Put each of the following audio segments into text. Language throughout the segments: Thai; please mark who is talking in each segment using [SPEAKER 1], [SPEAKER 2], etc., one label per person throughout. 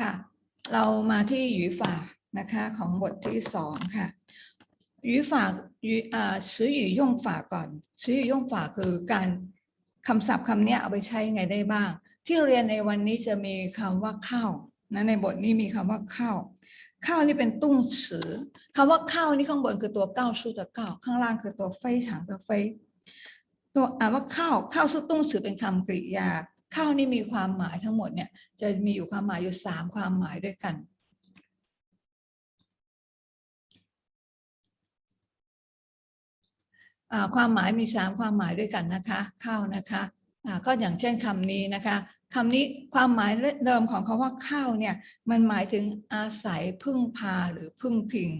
[SPEAKER 1] ค่ะ เรามาที่ยุยฝานะคะของบทที่สองค่ะยุยฝายุยอ่าซื้อหยุยย่งฝาก่อนซื้อหยุยย่งฝาคือการคำศัพท์คำนี้เอาไปใช้ไงได้บ้าง ที่เรียนในวันนี้จะมีคำว่าข้าวนะในบทนี้มีคำว่าข้าวข้าวนี่เป็นตุ้งฉือคำว่าข้าวนี่ข้างบนคือตัวเก้าสู้ตัวเก้าข้างล่างคือตัวไฟฉางตัวไฟตัวอ่าว่าข้าวข้าวสู้ตุ้งฉือเป็นคำกริยา ข้านี่มีความหมายทั้งหมดเนี่ย จะมีอยู่ความหมายอยู่สามความหมายด้วยกัน อ่าความหมายมีสามความหมายด้วยกันนะคะ เข้านะคะอ่าก็อย่างเช่นคำนี้นะคะคำนี้ความหมายเดิมของคาว่าเข้าเนี่ยมันหมายถึงอาศัยพึ่งพาหรือพึ่งพิง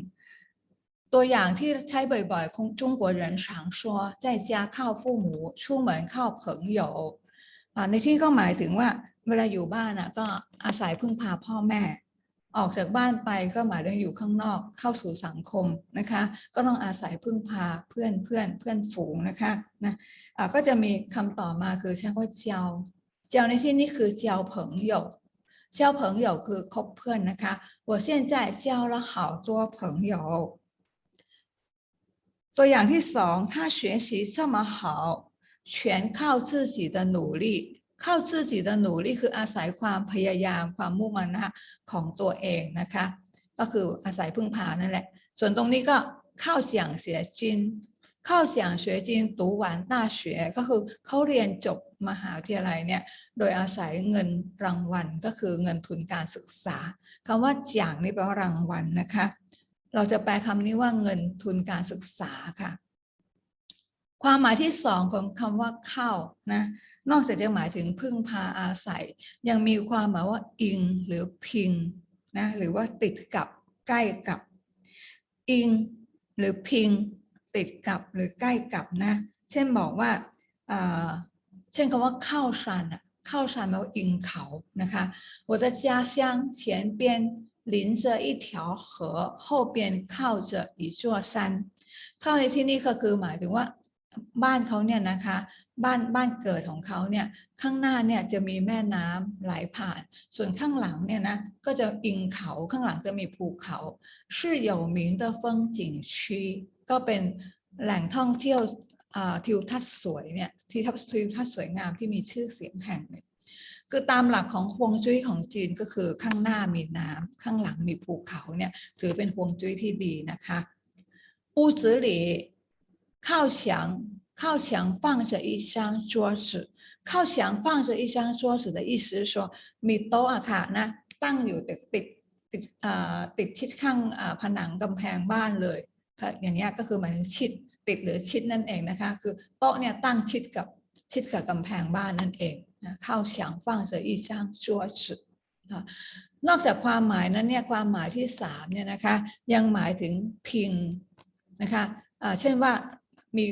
[SPEAKER 1] ตัวอย่างที่ใช้บ่อยๆของ中国人常说在家靠父母出门靠朋友อ่า ในที่ก็หมายถึงว่าเวลาอยู่บ้านอ่ะก็อาศัยพึ่งพาพ่อแม่ ออกจากบ้านไปก็หมายถึงอยู่ข้างนอกเข้าสู่สังคมนะคะ ก็ต้องอาศัยพึ่งพาเพื่อนเพื่อนเพื่อนฝูงนะคะนะอ่าก็จะมีคำต่อมาคือใช้คำว่าเจ้าเจ้าในที่นี้คือเจ้า朋友เจ้า朋友คือคบเพื่อนนะคะ我现在交了好多朋友ตัวอย่างที่สอง他学习这么好全靠自己的努力 เข้าซื่อสีหนูนี่คืออาศัยความพยายามความมุ่งมั่นะของตัวเองนะคะ ก็คืออาศัยพึ่งพานั่นแหละ ส่วนตรงนี้ก็เข้าเจียงเสียจินเข้าจีงเสียจินตูหวานต้าเสียก็คือเขาเรียนจบมหาวิทยาลัยเนี่ยโดยอาศัยเงินรางวัลก็คือเงินทุนการศึกษา คำว่าเจีงนี่แปลว่ารางวัลนะคะ เราจะแปลคำนี้ว่าเงินทุนการศึกษาค่ะ ความหมายที่สองของคำว่าเข้านะ นอกจากจะหมายถึงพึ่งพาอาศัย ยังมีความหมายว่าอิงหรือพิงนะหรือว่าติดกับใกล้กับ อิงหรือพิง ติดกับหรือใกล้กับนะ เช่นบอกว่าอ่าเช่นคำว่าเข้าชันอะเข้าชันแปลว่าอิงเขานะคะ我的家乡前边临着一条河后边靠着一座山เข้าในที่นี้ก็คือหมายถึงว่า บ้านเขาเนี่ยนะคะ บ้านบ้านเกิดของเขาเนี่ยข้างหน้าเนี่ยจะมีแม่น้ำไหลผ่าน ส่วนข้างหลังเนี่ยนะก็จะอิงเขาข้างหลังจะมีภูเขาชื่อเหยาหมิงฟิงจิงชีก็เป็นแหล่งท่องเที่ยวทิวทัศน์สวยเนี่ยที่ทัศทิวทัศน์สวยงามที่มีชื่อเสียงแห่งหนึ่งคือตามหลักของฮวงจุ้ยของจีนก็คือข้างหน้ามีน้ำ ข้างหลังมีภูเขาเนี่ยถือเป็นฮวงจุ้ยที่ดีนะคะ อู้จือหลี่ 靠墙靠墙放着一张桌子靠墙放着一张桌子的意思是说มีโต๊ะอะค่ะนะตั้งอยู่ติดติดติดอ่าติดชิดข้างอ่าผนังกำแพงบ้านเลยค่ะอย่างเงี้ยก็คือหมายถึงชิดติดหรือชิดนั่นเองนะคะ คือโต๊ะเนี่ยตั้งชิดกับชิดกับกำแพงบ้านนั่นเองนะเข้า墙放着一张桌子อ่านอกจากความหมายนั้นเนี่ยความหมายที่สามเนี่ยนะคะ ยังหมายถึงพิงนะคะอ่าเช่นว่า มี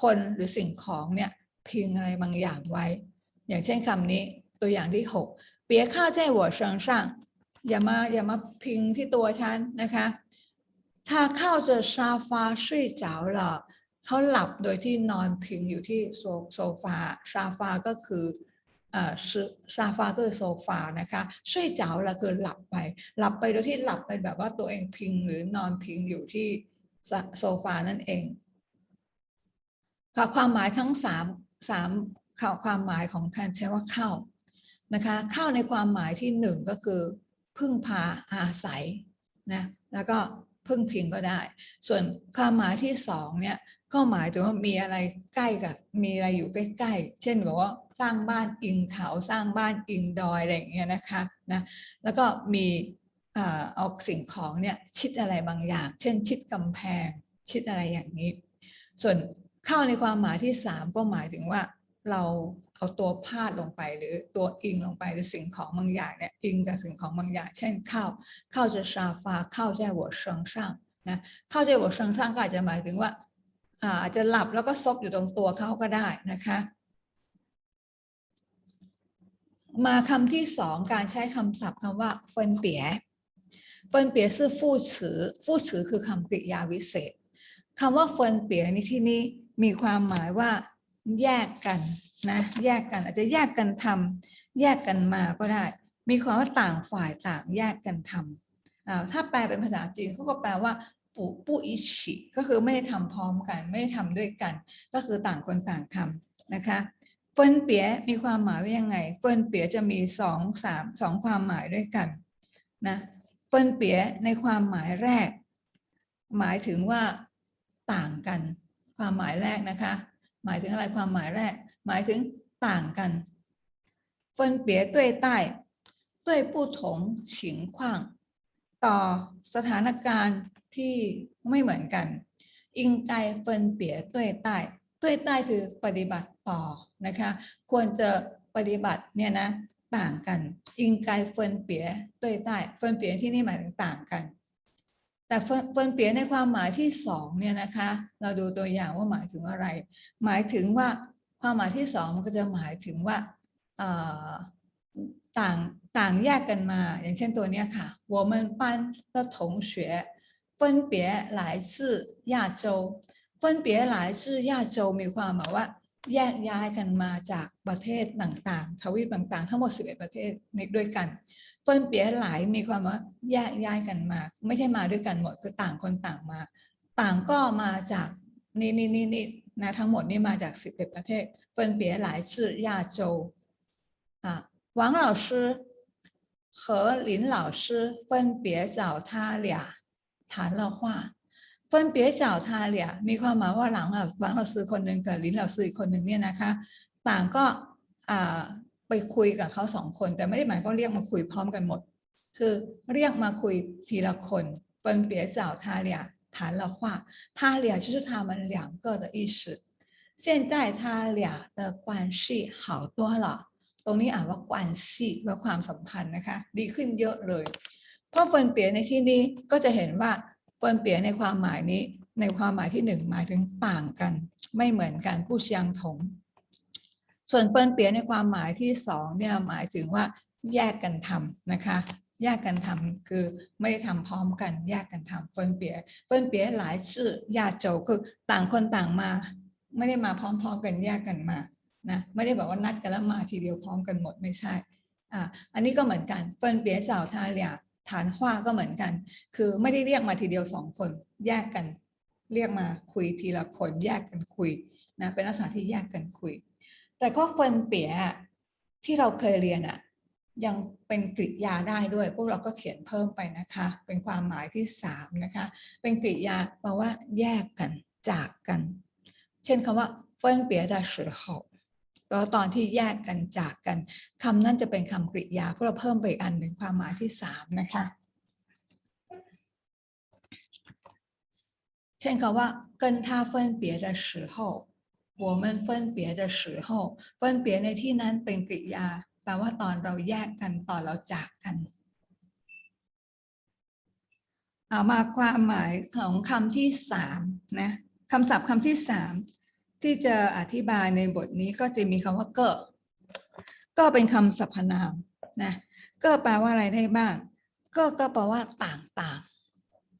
[SPEAKER 1] คนหรือสิ่งของเนี่ยพิงอะไรบางอย่างไว้ อย่างเช่นคำนี้ตัวอย่างที่6เปียข้าวใจหัวเชิงช่างอย่ามาอย่ามาพิงที่ตัวฉันนะคะถ้าเข้าจะซาฟาซี่เจ้าหลอเขาหลับโดยที่นอนพิงอยู่ที่โซฟาซาฟาก็คือซาฟาก็คือโซฟานะคะช่วยเจ้าละคือหลับไป หลับไปโดยที่หลับไปแบบว่าตัวเองพิงหรือนอนพิงอยู่ที่โซฟานั่นเอง ค่ะความหมายทั้งสามสามข่าวความหมายของการใช้ว่าเข้านะคะเข้าในความหมายที่หนึ่งก็คือพึ่งพาอาศัยนะแล้วก็พึ่งพิงก็ได้ ส่วนความหมายที่สองเนี่ยก็หมายถึงว่ามีอะไรใกล้กับมีอะไรอยู่ใกล้ๆ เช่นแบบว่าสร้างบ้านอิงเขาสร้างบ้านอิงดอยอะไรอย่างเงี้ยนะคะนะแล้วก็มีเอาสิ่งของเนี่ยชิดอะไรบางอย่าง เช่น ชิดกำแพงชิดอะไรอย่างนี้ ส่วน เข้าในความหมายที่สามก็หมายถึงว่าเราเอาตัวพาดลงไปหรือตัวอิงลงไปหรือสิ่งของบางอย่างเนี่ยอิงกับสิ่งของบางอย่าง เช่นข้าวข้าวจะซาฟาข้าวใจหัวเชิงสร้างนะข้าวใจหัวเชิงสร้างก็อาจจะหมายถึงว่าอาจจะหลับแล้วก็ซบอยู่ตรงตัวเขาก็ได้นะคะ มาคำที่สองการใช้คำศัพท์คำว่าเฟินเปียเฟินเปียซื่อฟู่ฉือฟู่ฉือคือคำกริยาวิเศษคำว่าเฟินเปียในที่นี้ มีความหมายว่าแยกกันนะแยกกันอาจจะแยกกันทำแยกกันมาก็ได้ มีความว่าต่างฝ่ายต่างแยกกันทำอ่าถ้าแปลเป็นภาษาจีนเขาก็แปลว่าปูปูอิชิก็คือไม่ได้ทำพร้อมกัน ไม่ได้ทำด้วยกัน ก็คือต่างคนต่างทำนะคะเฟินเปียมีความหมายว่ายังไงเฟินเปียจะมีสองสามสองความหมายด้วยกันนะเฟินเปียในความหมายแรก หมายถึงว่าต่างกัน ความหมายแรกนะคะ หมายถึงอะไรความหมายแรก หมายถึงต่างกัน分别对待对不同情况ต่อสถานการณ์ที่ไม่เหมือนกัน应该分别对待对待คือปฏิบัติต่อนะคะควรจะปฏิบัติเนี่ยนะต่างกัน应该分别对待分别ที่นี่หมายถึงต่างกัน แต่เฟินเฟินเปียในความหมายที่สองเนี่ยนะคะ เราดูตัวอย่างว่าหมายถึงอะไร หมายถึงว่าความหมายที่สองมันก็จะหมายถึงว่าเอ่อต่างต่างแยกกันมา อย่างเช่นตัวเนี้ยค่ะ我们班的同学分别来自亚洲分别来自亚洲มีความหมายว่า แยกย้ายกันมาจากประเทศต่างๆ ทวีปต่างๆ ทั้งหมด 11 ประเทศนี้ด้วยกัน เฟินเปียหลายมีความว่าแยกย้ายกันมา ไม่ใช่มาด้วยกันหมดคือต่างคนต่างมา ต่างก็มาจากนี่นี่นี่นี่นะทั้งหมดนี่มาจาก 11 ประเทศ分别来自亚洲啊王老师和林老师分别找他俩谈了话分别找他俩มีความหมายว่าหลังเราหวังเราซื้อคนหนึ่งกับลินเราซื้ออีกคนหนึ่งเนี่ยนะคะ ต่างก็อ่า ไปคุยกับเขาสองคน แต่ไม่ได้หมายเขามเรียกมาคุยพร้อมกันหมด คือเรียกมาคุยทีละคน分别找他俩谈了话他俩就是他们两个的意思现在他俩的关系好多了ตรงนี้อ่านว่ากวนซีว่าความสัมพันธ์นะคะ ดีขึ้นเยอะเลย เพราะเฟินเปียในที่นี้ก็จะเห็นว่าเฟินเปียในความหมายนี้ ในความหมายที่หนึ่งหมายถึงต่างกัน ไม่เหมือนกันผู้เชียงถง ส่วนเฟินเปียในความหมายที่สองเนี่ยหมายถึงว่าแยกกันทำนะคะแยกกันทำคือไม่ได้ทำพร้อมกันแยกกันทำเฟินเปียเฟินเปียหลายชื่อยาโจคือต่างคนต่างมา ไม่ได้มาพร้อมๆกันแยกกันมานะไม่ได้บอกว่านัดกันแล้วมาทีเดียวพร้อมกันหมดไม่ใช่อ่าอันนี้ก็เหมือนกันเฟินเปียเจ้าทาเลียฐานขว้าก็เหมือนกัน คือไม่ได้เรียกมาทีเดียวสองคน แยกกัน เรียกมาคุยทีละคนแยกกันคุยนะเป็นลักษณะที่แยกกันคุย แต่ข้อเฟินเปียที่เราเคยเรียนอะยังเป็นกริยาได้ด้วย พวกเราก็เขียนเพิ่มไปนะคะ เป็นความหมายที่สามนะคะ เป็นกริยาแปลว่าแยกกันจากกัน เช่นคำว่าเฟินเปีย的时候แล้วตอนที่แยกกันจากกันคำนั้นจะเป็นคำกริยาพวกเราเพิ่มไปอีกอันหนึ่งความหมายที่สามนะคะ เช่นคำว่า跟他分别的时候 我们分别的时候分别ในที่นั้นเป็นกริยา แปลว่าตอนเราแยกกันตอนเราจากกัน เอามาความหมายของคำที่สามนะคำศัพท์คำที่สามที่จะอธิบายในบทนี้ก็จะมีคำว่าเก็ก็เป็นคำสรรพนามนะก็แปลว่าอะไรได้บ้าง ก็ก็แปลว่าต่าง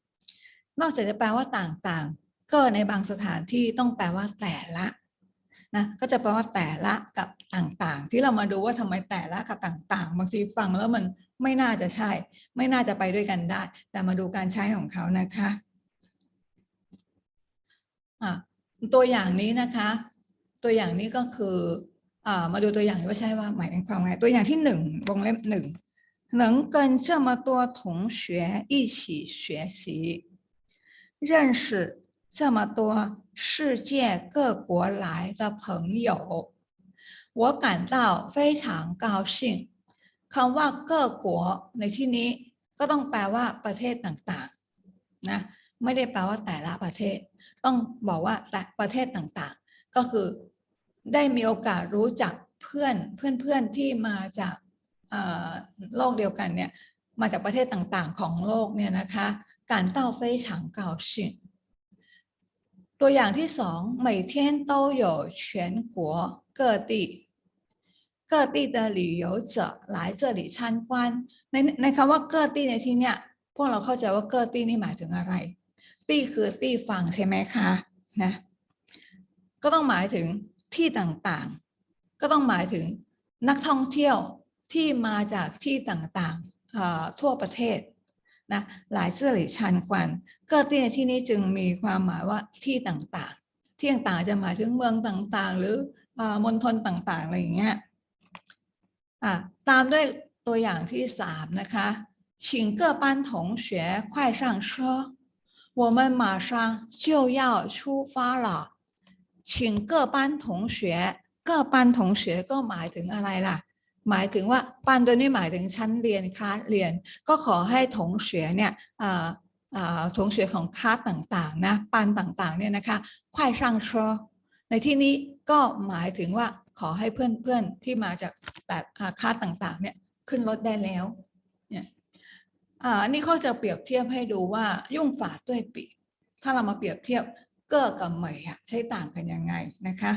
[SPEAKER 1] ๆ นอกจากจะแปลว่าต่างๆ ก็ในบางสถานที่ต้องแปลว่าแต่ละ นะก็จะแปลว่าแต่ละกับต่างๆ ที่เรามาดูว่าทำไมแต่ละกับต่างๆ บางทีฟังแล้วมันไม่น่าจะใช่ ไม่น่าจะไปด้วยกันได้ แต่มาดูการใช้ของเขานะคะอ่ะตัวอย่างนี้นะคะ ตัวอย่างนี้ก็คืออ่ามาดูตัวอย่างว่าใช่ว่าหมายถึงความไงตัวอย่างที่หนึ่งวงเล็บหนึ่ง能跟这么多同学一起学习，认识 这么多世界各国来的朋友，我感到非常高兴。คำว่าเก้อกัวในที่นี้ก็ต้องแปลว่าประเทศต่างๆนะไม่ได้แปลว่าแต่ละประเทศ ต้องบอกว่าแต่ประเทศต่างๆ ก็คือได้มีโอกาสรู้จักเพื่อนเพื่อนๆที่มาจากโลกเดียวกันเนี่ยมาจากประเทศต่างๆของโลกเนี่ยนะคะการเต้า非常高兴 ตัวอย่างที่สอง每天都有全国各地各地的旅游者来这里参观ในในคำว่าเกอร์ตี้ในที่เนี้ยพวกเราเข้าใจว่าเกอร์ตี้นี่หมายถึงอะไร ตี้คือตี้ฟังใช่ไหมคะนะก็ต้องหมายถึงที่ต่างๆ ก็ต้องหมายถึงนักท่องเที่ยว ที่มาจากที่ต่างๆอ่าทั่วประเทศ นะหลายเสื้อหรือชันควันก็ที่ที่นี้จึงมีความหมายว่าที่ต่างๆ ที่ต่างๆจะหมายถึงเมืองต่างๆ หรือมณฑลต่างๆอะไรอย่างเงี้ยตามด้วยตัวอย่างที่สามนะคะ请各班同学快上车我们马上就要出发了请各班同学各班同学ก็หมายถึงอะไรล่ะ หมายถึงว่าปันตัวนี้หมายถึงชั้นเรียนคลาสเรียน ก็ขอให้ถงเฉเนี่ยอ่าอ่าถงเฉของคลาสต่างๆนะปันต่างๆเนี่ยนะคะควายช่างชอในที่นี้ก็หมายถึงว่าขอให้เพื่อนๆที่มาจากแต่อ่าคลาสต่างๆเนี่ยขึ้นรถได้แล้วเนี่ยอ่าอันนี้เขาจะเปรียบเทียบให้ดูว่ายุ่งฝาด้วยปีถ้าเรามาเปรียบเทียบเก้อกับเหมยใช้ต่างกันยังไงนะคะ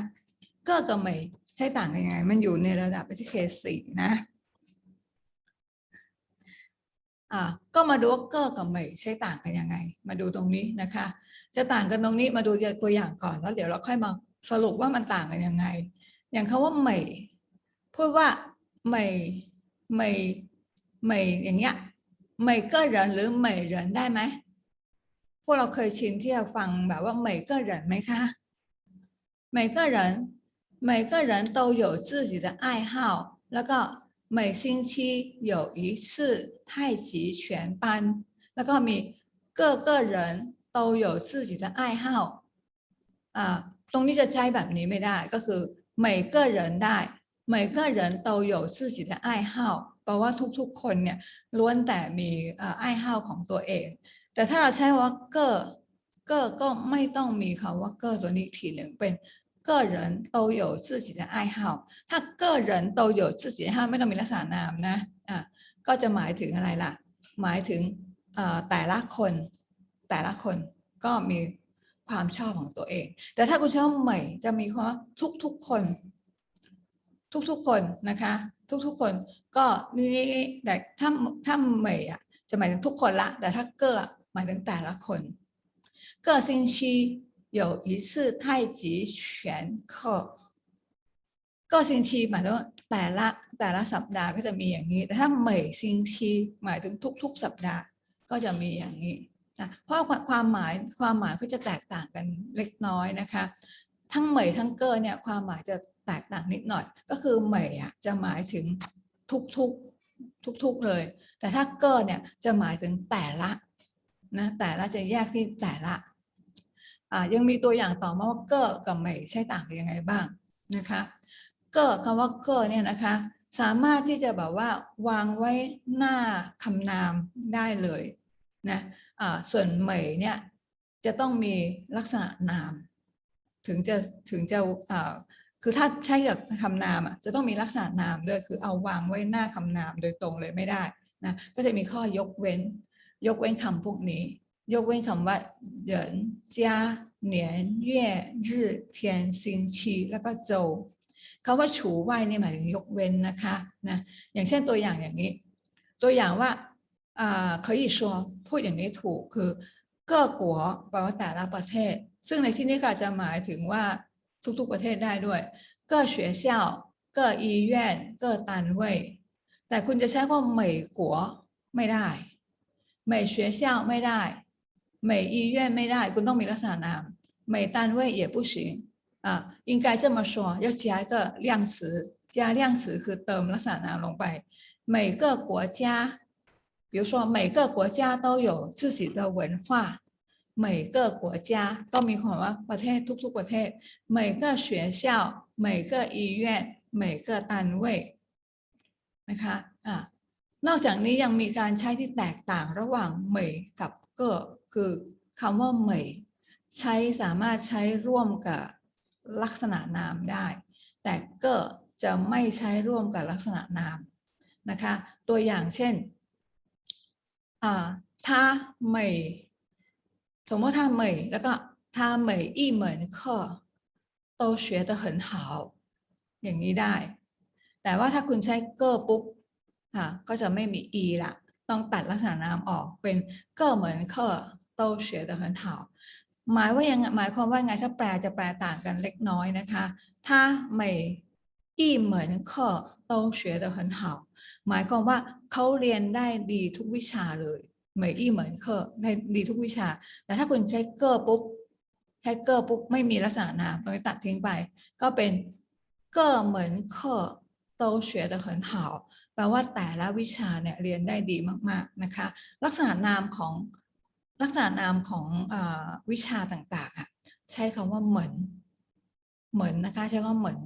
[SPEAKER 1] เก้อกับเหมย ใช่ต่างกันยังไง มันอยู่ในระดับ SDK 4นะ่ะก็มาดูเกอร์กับไม่ใช่ต่างกันยังไง มาดูตรงนี้นะคะ จะต่างกันตรงนี้มาดูตัวอย่างก่อนแล้วเดี๋ยวเราค่อยมาสรุปว่ามันต่างกันยังไง อย่างคาว่าไม่พูดว่าไม่ไม่ไม่อย่างเงี้ยไม่ก็เหรนหรือไม่เหรนได้ไหมพวกเราเคยชินที่จะฟังแบบว่าไม่ก็เหรนไหมคะไม่ก็เหรน 每个人都有自己的爱好แล้วก็每星期有一次太极拳班แล้วก็มี各个人都有自己的爱好อ่าตรงนี้จะใช้แบบนี้ไม่ได้ก็คือ每个人ได้每个人都有自己的爱好แปลว่าทุกๆ คนเนี่ยล้วนแต่มีอ่า爱好ของตัวเอง แต่ถ้าเราใช้ว่าเกอเกอก็ไม่ต้องมีคำว่าเกอตัวนี้อีกทีหนึ่งเป็น 个人都有自己的爱好ถ้า个人都有自己的爱好ไม่ต้องมีลักษณะนามนะอ่ะก็จะหมายถึงอะไรล่ะ หมายถึงเอ่อแต่ละคน แต่ละคนก็มีความชอบของตัวเอง แต่ถ้าคุณชอบใหม่จะมีคำว่าทุกๆคน ทุกๆคนนะคะ ทุกๆคนก็นี่แต่ถ้าถ้าใหม่อ่ะจะหมายถึงทุกคนละ แต่ถ้าเก้อหมายถึงแต่ละคน个星期 有一次太极拳课ก็星期หมายถึงว่าแต่ละแต่ละสัปดาห์ก็จะมีอย่างนี้ แต่ถ้าเหมยซิงชีหมายถึงทุก ๆ สัปดาห์ก็จะมีอย่างนี้นะเพราะความหมายความหมายก็จะแตกต่างกันเล็กน้อยนะคะ ทั้งเหมยทั้งเกอเนี่ยความหมายจะแตกต่างนิดหน่อย ก็คือเหมยอ่ะจะหมายถึงทุกๆทุกๆเลย แต่ถ้าเกอเนี่ยจะหมายถึงแต่ละนะแต่ละจะแยกที่แต่ละอ่า ยังมีตัวอย่างต่อมาว่าเกอกับเหมยใช่ต่างกันยังไงบ้างนะคะเกอคำว่าเกอเนี่ยนะคะสามารถที่จะแบบว่าวางไว้หน้าคำนามได้เลยนะอ่าส่วนเหมยเนี่ยจะต้องมีลักษณะนาม ถึงจะถึงจะอ่าคือถ้าใช้กับคำนามอะจะต้องมีลักษณะนามด้วยคือเอาวางไว้หน้าคำนามโดยตรงเลยไม่ได้นะก็จะมีข้อยกเว้น ยกเว้นคำพวกนี้ ยกเว้นคำว่าเดือนจ้าเนียนเย่รื่อเทียนซินชีแล้วก็โจคาว่าฉูไหวนี่หมายถึงยกเว้นนะคะนะอย่างเช่นตัวอย่างอย่างนี้ ตัวอย่างว่าอ่าเคยชัวพูดอย่างนี้ถูกคือเก้อกัวแปลว่าแต่ละประเทศ ซึ่งในที่นี้ก็จะหมายถึงว่าทุกๆประเทศได้ด้วยก็เสียเช่าก็อีเย่นก็ตันเว่ยแต่คุณจะใช้ว่าเหม่กัวไม่ได้เหม่เสียเช่าไม่ได้ 美医院ไม่ได้ คุณต้องมีลักษณะนาม美单位也不行啊应该这么说要加一个量词加量词คือเติมลักษณะนามลงไป每个国家比如说每个国家都有自己的文化每个国家ก็มีความว่าประเทศทุก ๆ ประเทศ每个学校每个医院每个单位นะคะอ่านอกจากนี้ยังมีการใช้ที่แตกต่างระหว่างเหมยกับเก้อ คือคำว่าเหมยใช้สามารถใช้ร่วมกับลักษณะนามได้ แต่เก้อจะไม่ใช้ร่วมกับลักษณะนามนะคะ ตัวอย่างเช่นอ่าถ้าเหมยสมมติถ้าเหมยแล้วก็ถ้าเหมยอีเหมยข้อโต学得很好อย่างนี้ได้ แต่ว่าถ้าคุณใช้เก้อปุ๊บ ค่ะก็จะไม่มี e ละต้องตัดลักษณะนามออกเป็นก็เหมือนเคอ โตเฉยแต่很好หมายว่ายังไงหมายความว่าไงถ้าแปลจะแปลต่างกันเล็กน้อยนะคะ ถ้าไม่อีเหมือนเคอโตเฉยแต่很好 หมายความว่าเขาเรียนได้ดีทุกวิชาเลยเหมือนอี้เหมือนเคอร์ได้ดีทุกวิชา แต่ถ้าคุณใช้เกอร์ปุ๊บใช้เกอร์ปุ๊บไม่มีลักษณะนามตรงนี้ตัดทิ้งไป ก็เป็นเกอร์เหมือนเคอร์โตเฉย的很好แปลว่าแต่ละวิชาเนี่ยเรียนได้ดีมากๆนะคะ ลักษณะนามของ ลักษณะนามของอวิชาต่างๆค่ะใช้คำว่าเหมือน เหมือนนะคะ ใช้คำว่าเหมือน